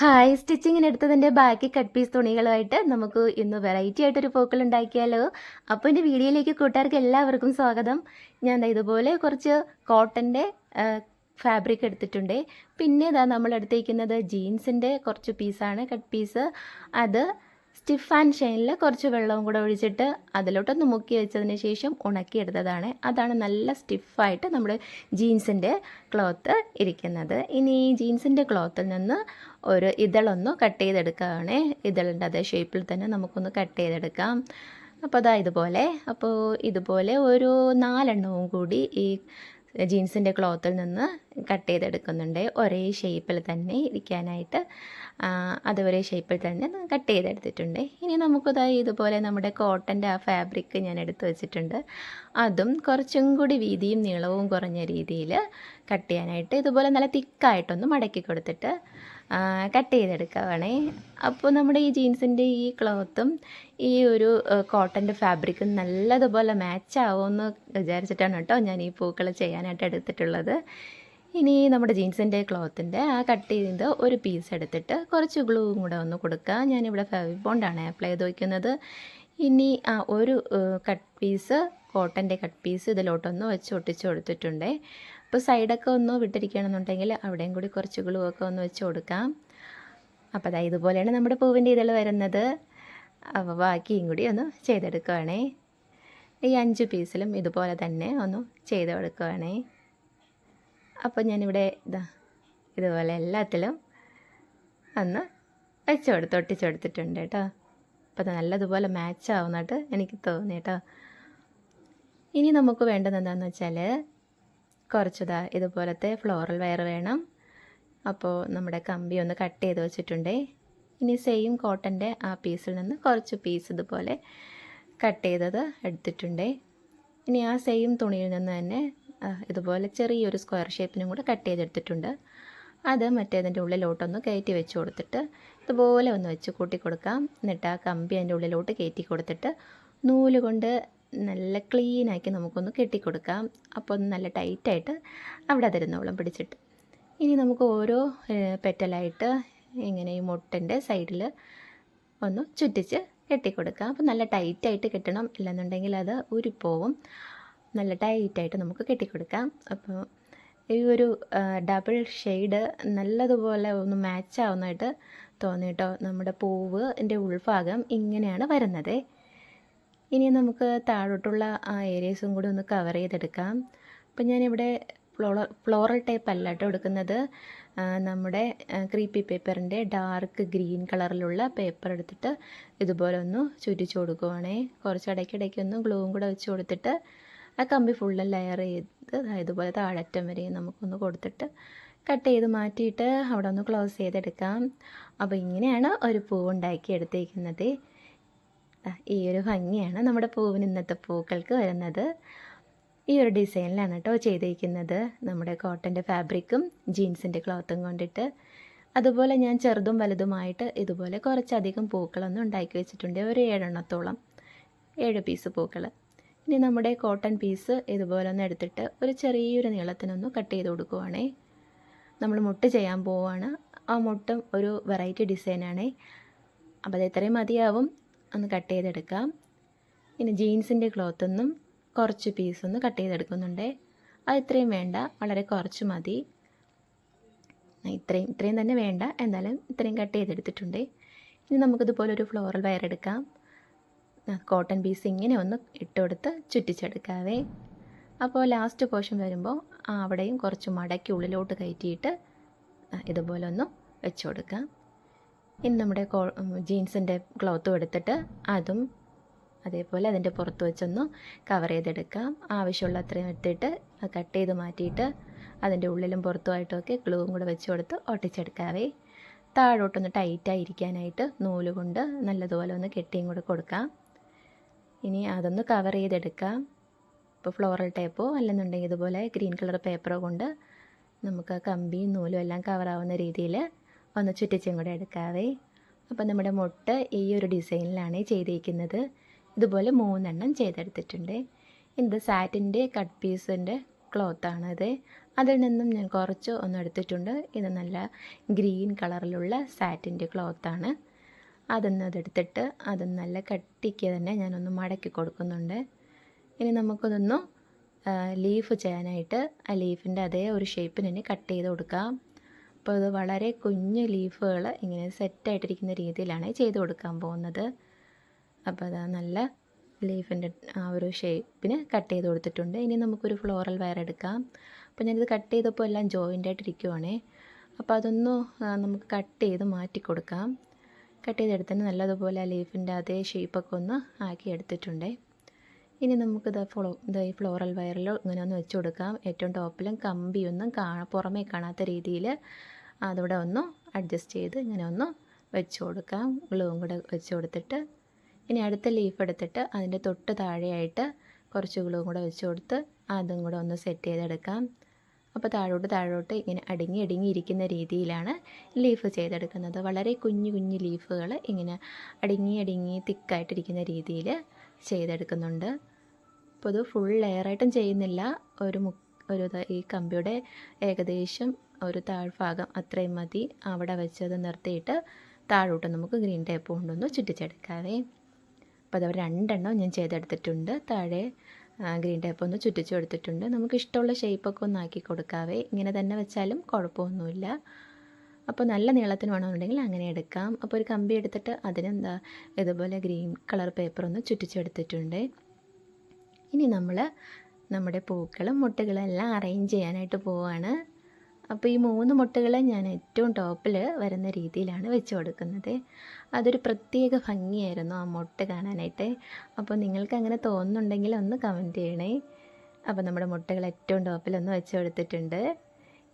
Hi സ്റ്റിച്ചിങ്ങിന് എടുത്തതിന്റെ ബാക്കി cut piece തുണികളുമായിട്ട് നമുക്ക് ഇന്ന് വെറൈറ്റി ആയിട്ടൊരു പൂക്കൾ ഉണ്ടാക്കിയാലോ. അപ്പോൾ എന്റെ വീഡിയോയിലേക്ക് കൂട്ടുകാർക്ക് എല്ലാവർക്കും സ്വാഗതം. ഞാൻ ഇതുപോലെ കുറച്ച് കോട്ടന്റെ ഫാബ്രിക് എടുത്തിട്ടുണ്ട്. പിന്നെ ഇതാ നമ്മൾ എടുത്തേക്കുന്നത് ജീൻസിന്റെ കുറച്ച് പീസാണ് കട്ട് പീസ് അത് സ്റ്റിഫ് ആൻഡ് ഷൈനിൽ കുറച്ച് വെള്ളവും കൂടെ ഒഴിച്ചിട്ട് അതിലോട്ടൊന്ന് മുക്കി വെച്ചതിന് ശേഷം ഉണക്കിയെടുത്തതാണ്. അതാണ് നല്ല സ്റ്റിഫായിട്ട് നമ്മുടെ ജീൻസിന്റെ ക്ലോത്ത് ഇരിക്കുന്നത്. ഇനി ഈ ജീൻസിന്റെ ക്ലോത്തിൽ നിന്ന് ഒരു ഇതളൊന്ന് കട്ട് ചെയ്തെടുക്കുകയാണ്. ഇതളിന്റെ അതേ ഷേപ്പിൽ തന്നെ നമുക്കൊന്ന് കട്ട് ചെയ്തെടുക്കാം. അപ്പോൾ അതാ ഇതുപോലെ. അപ്പോൾ ഇതുപോലെ ഒരു നാലെണ്ണവും കൂടി ഈ ജീൻസിന്റെ ക്ലോത്തിൽ നിന്ന് കട്ട് ചെയ്തെടുക്കുന്നുണ്ട്. ഒരേ ഷേപ്പിൽ തന്നെ ഇരിക്കാനായിട്ട് അത് ഒരേ ഷേപ്പിൽ തന്നെ കട്ട് ചെയ്തെടുത്തിട്ടുണ്ട്. ഇനി നമുക്കത് ഇതുപോലെ നമ്മുടെ കോട്ടന്റെ ആ ഫാബ്രിക് ഞാൻ എടുത്തു വെച്ചിട്ടുണ്ട്. അതും കുറച്ചും കൂടി വീതിയും നീളവും കുറഞ്ഞ രീതിയിൽ കട്ട് ചെയ്യാനായിട്ട് ഇതുപോലെ നല്ല തിക്കായിട്ടൊന്ന് മടക്കി കൊടുത്തിട്ട് കട്ട് ചെയ്തെടുക്കുകയാണേ അപ്പോൾ നമ്മുടെ ഈ ജീൻസിന്റെ ഈ ക്ലോത്തും ഈ ഒരു കോട്ടന്റെ ഫാബ്രിക്കും നല്ലതുപോലെ മാച്ച് ആവുമെന്ന് വിചാരിച്ചിട്ടാണ് കേട്ടോ ഞാൻ ഈ പൂക്കൾ ചെയ്യാനായിട്ട് എടുത്തിട്ടുള്ളത്. ഇനി നമ്മുടെ ജീൻസിന്റെ ക്ലോത്തിന്റെ ആ കട്ട് ചെയ്ത് ഒരു പീസ് എടുത്തിട്ട് കുറച്ച് ഗ്ലൂവും കൂടെ ഒന്ന് കൊടുക്കുക. ഞാനിവിടെ ഫെവിബോണ്ടാണ് അപ്ലൈ ചെയ്ത് വയ്ക്കുന്നത് ഇനി ആ ഒരു കട്ട് പീസ് കോട്ടന്റെ കട്ട് പീസ് ഇതിലോട്ടൊന്ന് വെച്ച് ഒട്ടിച്ച് കൊടുത്തിട്ടുണ്ട്. അപ്പോൾ സൈഡൊക്കെ ഒന്ന് വിട്ടിരിക്കണമെന്നുണ്ടെങ്കിൽ അവിടെയും കൂടി കുറച്ച് ഗ്ലൂവൊക്കെ ഒന്ന് വെച്ച് കൊടുക്കാം. അപ്പോൾ അതായത് ഇതുപോലെയാണ് നമ്മുടെ പൂവിന്റെ ഇതൾ വരുന്നത്. അപ്പോൾ ബാക്കിയും കൂടി ഒന്ന് ചെയ്തെടുക്കുവാണേ. ഈ അഞ്ച് പീസിലും ഇതുപോലെ തന്നെ ഒന്ന് ചെയ്ത് കൊടുക്കുവാണേ അപ്പോൾ ഞാനിവിടെ ഇതാ ഇതുപോലെ എല്ലാത്തിലും ഒന്ന് വെച്ച് കൊടുത്ത് ഒട്ടിച്ച് കൊടുത്തിട്ടുണ്ട് കേട്ടോ. അപ്പോൾ നല്ലതുപോലെ മാച്ച് ആവുന്നതായിട്ട് എനിക്ക് തോന്നി കേട്ടോ. ഇനി നമുക്ക് വേണ്ടത് എന്താണെന്ന് വെച്ചാൽ കുറച്ചതാ ഇതുപോലത്തെ ഫ്ലോറൽ വയർ വേണം. അപ്പോൾ നമ്മുടെ കമ്പി ഒന്ന് കട്ട് ചെയ്ത് വെച്ചിട്ടുണ്ട്. ഇനി സെയിം കോട്ടന്റെ ആ പീസിൽ നിന്ന് കുറച്ച് പീസ് ഇതുപോലെ കട്ട് ചെയ്തത് എടുത്തിട്ടുണ്ട്. ഇനി ആ സെയിം തുണിയിൽ നിന്ന് തന്നെ ഇതുപോലെ ചെറിയൊരു സ്ക്വയർ ഷേപ്പിനും കൂടെ കട്ട് ചെയ്തെടുത്തിട്ടുണ്ട് അത് മറ്റേതിന്റെ ഉള്ളിലോട്ടൊന്ന് കയറ്റി വെച്ച് കൊടുത്തിട്ട് ഇതുപോലെ ഒന്ന് വെച്ച് കൂട്ടി കൊടുക്കാം. എന്നിട്ട് ആ കമ്പി അതിന്റെ ഉള്ളിലോട്ട് കയറ്റി കൊടുത്തിട്ട് നൂൽ കൊണ്ട് നല്ല ക്ലീനാക്കി നമുക്കൊന്ന് കെട്ടിക്കൊടുക്കാം. അപ്പോൾ നല്ല ടൈറ്റായിട്ട് അവിടെ അതിരുന്നോളം പിടിച്ചിട്ട്. ഇനി നമുക്ക് ഓരോ പെറ്റലായിട്ട് ഇങ്ങനെ ഈ മുട്ടന്റെ സൈഡിൽ ഒന്ന് ചുറ്റിച്ച് കെട്ടിക്കൊടുക്കാം. അപ്പോൾ നല്ല ടൈറ്റായിട്ട് കെട്ടണം. ഇല്ലെന്നുണ്ടെങ്കിൽ അത് ഉരുപ്പോവും. നല്ല ടൈറ്റായിട്ട് നമുക്ക് കെട്ടിക്കൊടുക്കാം. അപ്പോൾ ഈ ഒരു ഡബിൾ ഷെയ്ഡ് നല്ലതുപോലെ ഒന്ന് മാച്ച് ആവുന്നതായിട്ട് തോന്നിയിട്ടോ? നമ്മുടെ പൂവ് എന്റെ ഉൾഭാഗം ഇങ്ങനെയാണ് വരുന്നത്. ഇനി നമുക്ക് താഴോട്ടുള്ള ആ ഏരിയസും കൂടി ഒന്ന് കവർ ചെയ്തെടുക്കാം. അപ്പം ഞാനിവിടെ ഫ്ലോറ ഫ്ലോറൽ ടൈപ്പ് അല്ല കേട്ടോ എടുക്കുന്നത്. നമ്മുടെ ക്രീപ്പി പേപ്പറിന്റെ ഡാർക്ക് ഗ്രീൻ കളറിലുള്ള പേപ്പർ എടുത്തിട്ട് ഇതുപോലെ ഒന്ന് ചുറ്റിച്ചു കൊടുക്കുവാണേ. കുറച്ച് ഇടയ്ക്കിടയ്ക്ക് ഒന്ന് ഗ്ലൂവും കൂടെ വെച്ച് കൊടുത്തിട്ട് ആ കമ്പി ഫുള്ള് ലെയർ ചെയ്ത് ഇതുപോലെ താഴറ്റം വരെ നമുക്കൊന്ന് കൊടുത്തിട്ട് കട്ട് ചെയ്ത് മാറ്റിയിട്ട് അവിടെ ഒന്ന് ക്ലോസ് ചെയ്തെടുക്കാം. അപ്പോൾ ഇങ്ങനെയാണ് ഒരു പൂവ് ഉണ്ടാക്കി എടുത്തേക്കുന്നത്. ഈ ഒരു ഭംഗിയാണ് നമ്മുടെ പൂവിന് ഇന്നത്തെ പൂക്കൾക്ക് വരുന്നത്. ഈ ഒരു ഡിസൈനിലാണ് കേട്ടോ ചെയ്തിരിക്കുന്നത്. നമ്മുടെ കോട്ടന്റെ ഫാബ്രിക്കും ജീൻസിന്റെ ക്ലോത്തും കൊണ്ടിട്ട്. അതുപോലെ ഞാൻ ചെറുതും വലുതുമായിട്ട് ഇതുപോലെ കുറച്ചധികം പൂക്കളൊന്നും ഉണ്ടാക്കി വെച്ചിട്ടുണ്ട്. ഒരു ഏഴെണ്ണത്തോളം ഏഴ് പീസ് പൂക്കൾ. ഇനി നമ്മുടെ കോട്ടൺ പീസ് ഇതുപോലെ ഒന്ന് എടുത്തിട്ട് ഒരു ചെറിയൊരു നീളത്തിനൊന്ന് കട്ട് ചെയ്ത് കൊടുക്കുവാണേ. നമ്മൾ മുട്ട് ചെയ്യാൻ പോവുകയാണ് ആ മുട്ടും ഒരു വെറൈറ്റി ഡിസൈനാണേ. അപ്പോൾ അത് ഇത്രയും മതിയാവും. ഒന്ന് കട്ട് ചെയ്തെടുക്കാം. ഇനി ജീൻസിന്റെ ക്ലോത്തൊന്നും കുറച്ച് പീസ് ഒന്ന് കട്ട് ചെയ്തെടുക്കുന്നുണ്ട്. അത് ഇത്രയും വേണ്ട വളരെ കുറച്ച് മതി. ഇത്രയും ഇത്രയും തന്നെ വേണ്ട എന്നാലും ഇത്രയും കട്ട് ചെയ്തെടുത്തിട്ടുണ്ട്. ഇനി നമുക്കിതുപോലെ ഒരു ഫ്ലോറൽ വയർ എടുക്കാം. കോട്ടൺ പീസ് ഇങ്ങനെ ഒന്ന് ഇട്ട് കൊടുത്ത് ചുറ്റിച്ചെടുക്കാവേ. അപ്പോൾ ലാസ്റ്റ് പോർഷൻ വരുമ്പോൾ അവിടെയും കുറച്ച് മടക്കി ഉള്ളിലോട്ട് കയറ്റിയിട്ട് ഇതുപോലെ ഒന്ന് വെച്ചു കൊടുക്കാം ഇനി നമ്മുടെ ജീൻസിന്റെ ക്ലോത്തും എടുത്തിട്ട് അതും അതേപോലെ അതിന്റെ പുറത്ത് വെച്ചൊന്ന് കവർ ചെയ്തെടുക്കാം. ആവശ്യമുള്ള അത്രയും എടുത്തിട്ട് കട്ട് ചെയ്ത് മാറ്റിയിട്ട് അതിന്റെ ഉള്ളിലും പുറത്തുമായിട്ടൊക്കെ ഗ്ലൂവും കൂടെ വെച്ച് കൊടുത്ത് ഒട്ടിച്ചെടുക്കാവേ. താഴോട്ടൊന്ന് ടൈറ്റായിരിക്കാനായിട്ട് നൂൽ കൊണ്ട് നല്ലതുപോലെ ഒന്ന് കെട്ടിയും കൂടെ കൊടുക്കാം. ഇനി അതൊന്ന് കവർ ചെയ്തെടുക്കാം. ഇപ്പോൾ ഫ്ലോറൽ ടേപ്പോ അല്ലെന്നുണ്ടെങ്കിൽ ഇതുപോലെ ഗ്രീൻ കളർ പേപ്പറോ കൊണ്ട് നമുക്ക് കമ്പിയും നൂലും എല്ലാം കവറാവുന്ന രീതിയിൽ ഒന്ന് ചുറ്റിച്ചും കൂടെ എടുക്കാവേ. അപ്പോൾ നമ്മുടെ മുട്ട ഈ ഒരു ഡിസൈനിലാണ് ചെയ്തിരിക്കുന്നത് ഇതുപോലെ മൂന്നെണ്ണം ചെയ്തെടുത്തിട്ടുണ്ട്. ഇത് സാറ്റിന്റെ കട്ട് പീസിന്റെ ക്ലോത്താണത് അതിൽ നിന്നും ഞാൻ കുറച്ച് ഒന്ന് എടുത്തിട്ടുണ്ട്. ഇത് നല്ല ഗ്രീൻ കളറിലുള്ള സാറ്റിന്റെ ക്ലോത്താണ് അതൊന്ന് അതെടുത്തിട്ട് അത് നല്ല കട്ടിക്ക് തന്നെ ഞാനൊന്ന് മടക്കി കൊടുക്കുന്നുണ്ട്. ഇനി നമുക്കതൊന്ന് ലീഫ് ചെയ്യാനായിട്ട് ആ ലീഫിന്റെ അതേ ഒരു ഷേപ്പിന് കട്ട് ചെയ്ത് കൊടുക്കാം. അപ്പോൾ ഇത് വളരെ കുഞ്ഞ് ലീഫുകൾ ഇങ്ങനെ സെറ്റായിട്ടിരിക്കുന്ന രീതിയിലാണ് ചെയ്ത് കൊടുക്കാൻ പോകുന്നത്. അപ്പോൾ അതാ നല്ല ലീഫിന്റെ ആ ഒരു ഷേപ്പിന് കട്ട് ചെയ്ത് കൊടുത്തിട്ടുണ്ട്. ഇനി നമുക്കൊരു ഫ്ലോറൽ വയർ എടുക്കാം. അപ്പോൾ ഞാനിത് കട്ട് ചെയ്തപ്പോൾ എല്ലാം ജോയിന്റ് ആയിട്ടിരിക്കുവാണേ അപ്പോൾ അതൊന്ന് നമുക്ക് കട്ട് ചെയ്ത് മാറ്റി കൊടുക്കാം. കട്ട് ചെയ്തെടുത്തിട്ട് നല്ലതുപോലെ ആ ലീഫിന്റെ അതേ ഷേപ്പൊക്കെ ഒന്ന് ആക്കി എടുത്തിട്ടുണ്ടേ. ഇനി നമുക്കിത് ഫ്ലോ ഇത് ഈ ഫ്ലോറൽ വയറിൽ ഇങ്ങനെ ഒന്ന് വെച്ച് കൊടുക്കാം. ഏറ്റവും ടോപ്പിലും കമ്പിയൊന്നും കാ പുറമേ കാണാത്ത രീതിയിൽ അതിവിടെ ഒന്ന് അഡ്ജസ്റ്റ് ചെയ്ത് ഇങ്ങനെ ഒന്ന് വെച്ച് കൊടുക്കാം. ഗ്ലൂവും കൂടെ വെച്ച് കൊടുത്തിട്ട് ഇനി അടുത്ത ലീഫ് എടുത്തിട്ട് അതിന്റെ തൊട്ട് താഴെയായിട്ട് കുറച്ച് ഗ്ലൂവും കൂടെ വെച്ച് കൊടുത്ത് അതും കൂടെ ഒന്ന് സെറ്റ് ചെയ്തെടുക്കാം. അപ്പോൾ താഴോട്ട് താഴോട്ട് ഇങ്ങനെ അടുങ്ങി അടുങ്ങി ഇരിക്കുന്ന രീതിയിലാണ് ലീഫ് ചെയ്തെടുക്കുന്നത്. വളരെ കുഞ്ഞു കുഞ്ഞു ലീഫുകൾ ഇങ്ങനെ അടുങ്ങി അടുങ്ങി തിക്കായിട്ടിരിക്കുന്ന രീതിയിൽ ചെയ്തെടുക്കുന്നുണ്ട്. അപ്പോൾ ഇത് ഫുൾ ലെയറായിട്ടും ചെയ്യുന്നില്ല. ഒരു മു ഒരു ഈ കമ്പിയുടെ ഏകദേശം ഒരു താഴ്ഭാഗം അത്രയും മതി. അവിടെ വെച്ചത് നിർത്തിയിട്ട് താഴോട്ട് നമുക്ക് ഗ്രീൻ ടേപ്പ് കൊണ്ടൊന്ന് ചുറ്റിച്ചെടുക്കാവേ. അപ്പോൾ അതവിടെ രണ്ടെണ്ണം ഞാൻ ചെയ്തെടുത്തിട്ടുണ്ട്. താഴെ ഗ്രീൻ ടേപ്പ് ഒന്ന് ചുറ്റിച്ചു കൊടുത്തിട്ടുണ്ട് നമുക്ക് ഇഷ്ടമുള്ള ഷേപ്പൊക്കെ ഒന്ന് ആക്കി കൊടുക്കാവേ. ഇങ്ങനെ തന്നെ വെച്ചാലും കുഴപ്പമൊന്നുമില്ല. അപ്പോൾ നല്ല നീളത്തിന് വേണമെന്നുണ്ടെങ്കിൽ അങ്ങനെ എടുക്കാം. അപ്പോൾ ഒരു കമ്പി എടുത്തിട്ട് അതിനെന്താ ഇതുപോലെ ഗ്രീൻ കളർ പേപ്പർ ഒന്ന് ചുറ്റിച്ചെടുത്തിട്ടുണ്ട്. ഇനി നമ്മൾ നമ്മുടെ പൂക്കളും മുട്ടകളും എല്ലാം അറേഞ്ച് ചെയ്യാനായിട്ട് പോവാണ്. അപ്പോൾ ഈ മൂന്ന് മുട്ടകളെ ഞാൻ ഏറ്റവും ടോപ്പിൽ വരുന്ന രീതിയിലാണ് വെച്ച് കൊടുക്കുന്നത്. അതൊരു പ്രത്യേക ഭംഗിയായിരുന്നു ആ മുട്ട കാണാനായിട്ട്. അപ്പോൾ നിങ്ങൾക്ക് അങ്ങനെ തോന്നുന്നുണ്ടെങ്കിൽ ഒന്ന് കമന്റ് ചെയ്യണേ. അപ്പോൾ നമ്മുടെ മുട്ടകൾ ഏറ്റവും ടോപ്പിൽ ഒന്ന് വെച്ച് കൊടുത്തിട്ടുണ്ട്.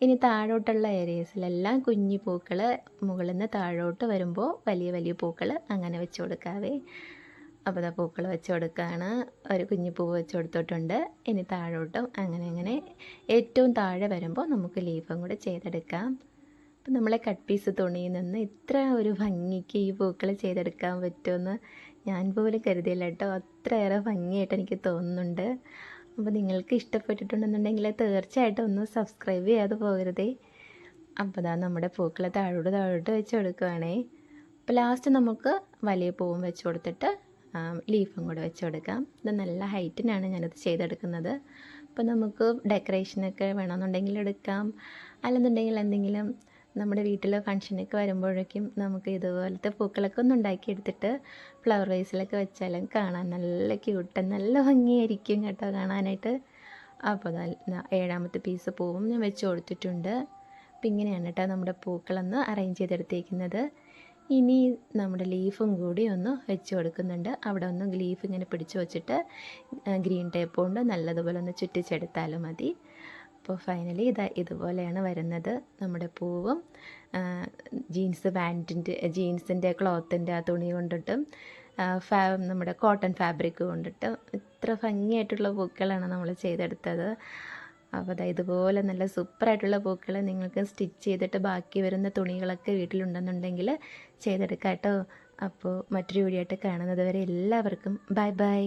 ഇനി താഴോട്ടുള്ള ഏരിയസിലെല്ലാം കുഞ്ഞു പൂക്കൾ മുകളിൽ നിന്ന് താഴോട്ട് വരുമ്പോൾ വലിയ വലിയ പൂക്കൾ അങ്ങനെ വെച്ച് കൊടുക്കാവേ. അപ്പോൾ ദാ പൂക്കൾ വെച്ച് കൊടുക്കുകയാണ്. ഒരു കുഞ്ഞു പൂവ് വെച്ച് കൊടുത്തിട്ടുണ്ട്. ഇനി താഴോട്ടും അങ്ങനെ അങ്ങനെ ഏറ്റവും താഴെ വരുമ്പോൾ നമുക്ക് ലീഫും കൂടെ ചെയ്തെടുക്കാം. അപ്പം നമ്മളെ കട്ട് പീസ് തുണിയിൽ നിന്ന് ഇത്ര ഒരു ഭംഗിക്ക് ഈ പൂക്കൾ ചെയ്തെടുക്കാൻ പറ്റുമെന്ന് ഞാൻ പോലും കരുതിയില്ല കേട്ടോ. അത്രയേറെ ഭംഗിയായിട്ട് എനിക്ക് തോന്നുന്നുണ്ട്. അപ്പോൾ നിങ്ങൾക്ക് ഇഷ്ടപ്പെട്ടിട്ടുണ്ടെന്നുണ്ടെങ്കിൽ തീർച്ചയായിട്ടും ഒന്ന് സബ്സ്ക്രൈബ് ചെയ്യാതെ പോകരുതേ. അപ്പോൾ ദാ നമ്മുടെ പൂക്കൾ താഴോട്ട് താഴോട്ട് വെച്ച് കൊടുക്കുകയാണേ. അപ്പോൾ ലാസ്റ്റ് നമുക്ക് വലിയ പൂവും വെച്ച് കൊടുത്തിട്ട് ലീഫും കൂടെ വെച്ച് കൊടുക്കാം. ഇത് നല്ല ഹൈറ്റിനാണ് ഞാനത് ചെയ്തെടുക്കുന്നത്. അപ്പോൾ നമുക്ക് ഡെക്കറേഷനൊക്കെ വേണമെന്നുണ്ടെങ്കിൽ എടുക്കാം. അല്ലെന്നുണ്ടെങ്കിൽ എന്തെങ്കിലും നമ്മുടെ വീട്ടിൽ ഫങ്ഷനൊക്കെ വരുമ്പോഴേക്കും നമുക്ക് ഇതുപോലത്തെ പൂക്കളൊക്കെ ഒന്ന് ഉണ്ടാക്കി എടുത്തിട്ട് ഫ്ലവർ വൈസിലൊക്കെ വെച്ചാലും കാണാൻ നല്ല ക്യൂട്ട് നല്ല ഭംഗിയായിരിക്കും കേട്ടോ കാണാനായിട്ട്. അപ്പോൾ ഏഴാമത്തെ പീസ് പൂവും ഞാൻ വെച്ച് കൊടുത്തിട്ടുണ്ട്. അപ്പം ഇങ്ങനെയാണ് കേട്ടോ നമ്മുടെ പൂക്കളൊന്ന് അറേഞ്ച് ചെയ്തെടുത്തേക്കുന്നത്. ഇനി നമ്മുടെ ലീഫും കൂടി ഒന്ന് വെച്ച് കൊടുക്കുന്നുണ്ട്. അവിടെ ഒന്ന് ലീഫ് ഇങ്ങനെ പിടിച്ചു വെച്ചിട്ട് ഗ്രീൻ ടേപ്പ് കൊണ്ട് നല്ലതുപോലെ ഒന്ന് ചുറ്റിച്ചെടുത്താലും മതി. അപ്പോൾ ഫൈനലി ഇതാ ഇതുപോലെയാണ് വരുന്നത് നമ്മുടെ പൂവും. ജീൻസ് പാന്റിന്റെ ജീൻസിന്റെ ക്ലോത്തിന്റെ ആ തുണി കൊണ്ടിട്ടും ഫാ നമ്മുടെ കോട്ടൺ ഫാബ്രിക് കൊണ്ടിട്ടും ഇത്ര ഭംഗിയായിട്ടുള്ള പൂക്കളാണ് നമ്മൾ ചെയ്തെടുത്തത്. അപ്പോൾ അതാ ഇതുപോലെ നല്ല സൂപ്പറായിട്ടുള്ള പൂക്കൾ നിങ്ങൾക്ക് സ്റ്റിച്ച് ചെയ്തിട്ട് ബാക്കി വരുന്ന തുണികളൊക്കെ വീട്ടിലുണ്ടെന്നുണ്ടെങ്കിൽ ചെയ്തെടുക്കാം കേട്ടോ അപ്പോൾ മറ്റൊരു വീഡിയോ ആയിട്ട് കാണുന്നത് വരെ എല്ലാവർക്കും ബൈ ബൈ.